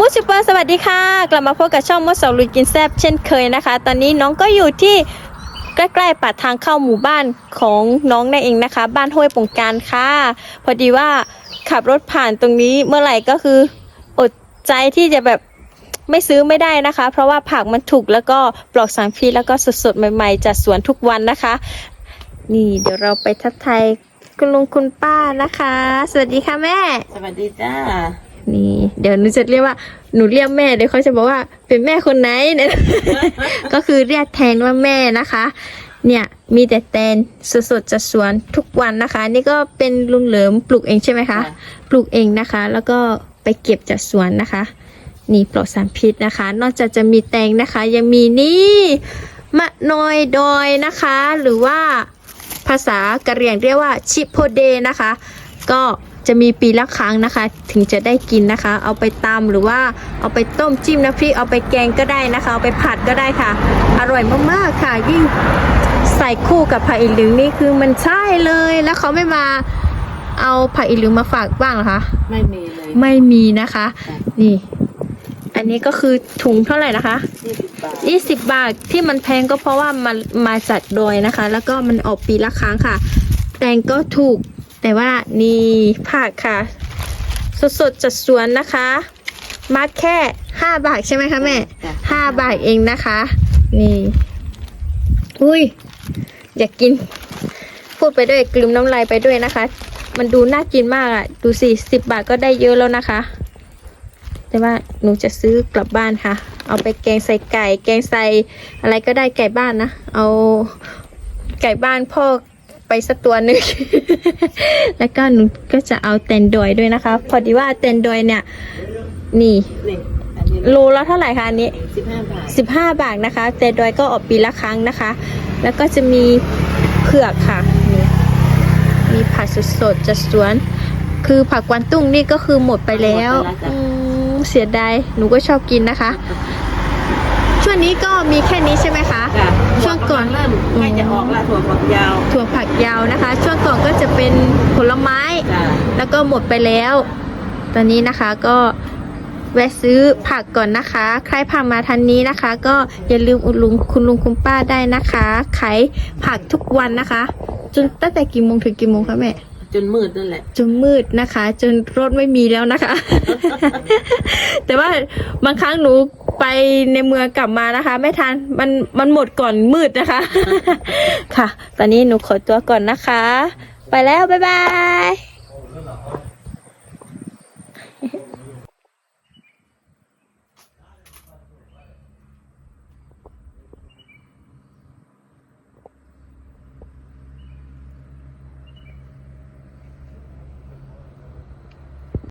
มูสิปอร์สวัสดีค่ะ กลับมาพบกับช่องมดสาวลุยกินแซบเช่นเคยนะคะ ตอนนี้น้องก็อยู่ที่ใกล้ๆปากทางเข้าหมู่บ้านของน้องนั่นเองนะคะ บ้านห้วยปงการค่ะ พอดีว่าขับรถผ่านตรงนี้เมื่อไหร่ก็คือ อดใจที่จะแบบไม่ซื้อไม่ได้นะคะ เพราะว่าผักมันถูกแล้วก็ปลอกสารพิษแล้วก็สดๆใหม่ๆจากสวนทุกวันนะคะ นี่เดี๋ยวเราไปทักทายคุณลุงคุณป้านะคะ สวัสดีค่ะแม่ สวัสดีจ้า นี่เดี๋ยวหนูจะเรียกว่าหนูเรียกแม่เดี๋ยวเขาจะบอกว่าเป็นแม่คนไหนเนี่ยก็คือเรียกแทนว่าแม่นะคะ เนี่ยมีแต่แตนสดๆจากสวนทุกวันนะคะ นี่ก็เป็นลุงเหลิมปลูกเองใช่ไหมคะ ปลูกเองนะคะ แล้วก็ไปเก็บจากสวนนะคะ นี่ปลอดสารพิษนะคะ นอกจากจะมีแตงนะคะ ยังมีนี่มะนอยดอยนะคะ หรือว่าภาษากะเหรี่ยงเรียกว่าชิโพเดนะคะ ก็ จะมีปีละครั้งนะคะ ถึงจะได้กินนะคะ เอาไปตำหรือว่าเอาไปต้มจิ้มน้ำพริกเอาไปแกงก็ได้นะคะ เอาไปผัดก็ได้ค่ะ อร่อยมากๆค่ะ ยิ่งใส่คู่กับผักอีหลึงนี่คือมันใช่เลยแล้วเขาไม่มาเอาผักอีหลึงมาฝากบ้างเหรอคะไม่มีเลยไม่มีนะคะ นี่ อันนี้ก็คือถุงเท่าไหร่นะคะยี่สิบบาท20 บาทที่มันแพงก็เพราะว่ามันมาจากดอยนะคะ แล้วก็มันออกปีละครั้งค่ะ แตงก็ถูก แต่ว่านี่ผักค่ะ สดๆจากสวนนะคะ มาแค่5บาทใช่ไหมคะแม่จ้ะ5บาทเองนะคะ นี่ อุ้ย อยากกิน พูดไปด้วยกลืมน้ำลายไปด้วยนะคะ มันดูน่ากินมากอะ่ะ ดูสิสิบบาทก็ได้เยอะแล้วนะคะ แต่ว่าหนูจะซื้อกลับบ้านค่ะ เอาไปแกงใส่ไก่ แกงใส่อะไรก็ได้ไก่บ้านนะ เอาไก่บ้านพ่อ ไปสักตัวหนึ่ง แล้วก็หนูก็จะเอาแตนดอยด้วยนะคะ พอดีว่าแตนดอยเนี่ย นี่นี่อันนี้โลละเท่าไหร่คะอันนี้ สิบห้าบาท15 บาทนะคะ แต่ดอยก็ออกปีละครั้งนะคะ แล้วก็จะมีเผือกค่ะนี่มีผักสดๆจากสวน คือผักกวางตุ้งนี่ก็คือหมดไปแล้วอืมเสียดายหนูก็ชอบกินนะคะ ช่วงนี้ก็มีแค่นี้ใช่ไหมคะจ้ะช่วง ก่อนเริ่มใกล้จะออกละถั่วฝักยาวถั่วผักยาวนะคะ ช่วงก่อนก็จะเป็นผลไม้ จ้ะแล้วก็หมดไปแล้ว ตอนนี้นะคะก็แวะซื้อผักก่อนนะคะ ใครผ่านมาทันนี้นะคะ ก็อย่าลืมอุดหนุนคุณลุงคุณป้าได้นะคะขายผักทุกวันนะคะ จนตั้งแต่กี่โมงถึงกี่โมงคะแม่ จนมืดนั่นแหละ จนมืดนะคะ จนรถไม่มีแล้วนะคะ แต่ว่าบางครั้งหนู ไปในเมืองกลับมานะคะ ไม่ทันมันมันหมดก่อนมืดนะคะ ค่ะ ตอนนี้หนูขอตัวก่อนนะคะ ไปแล้ว บ๊ายบาย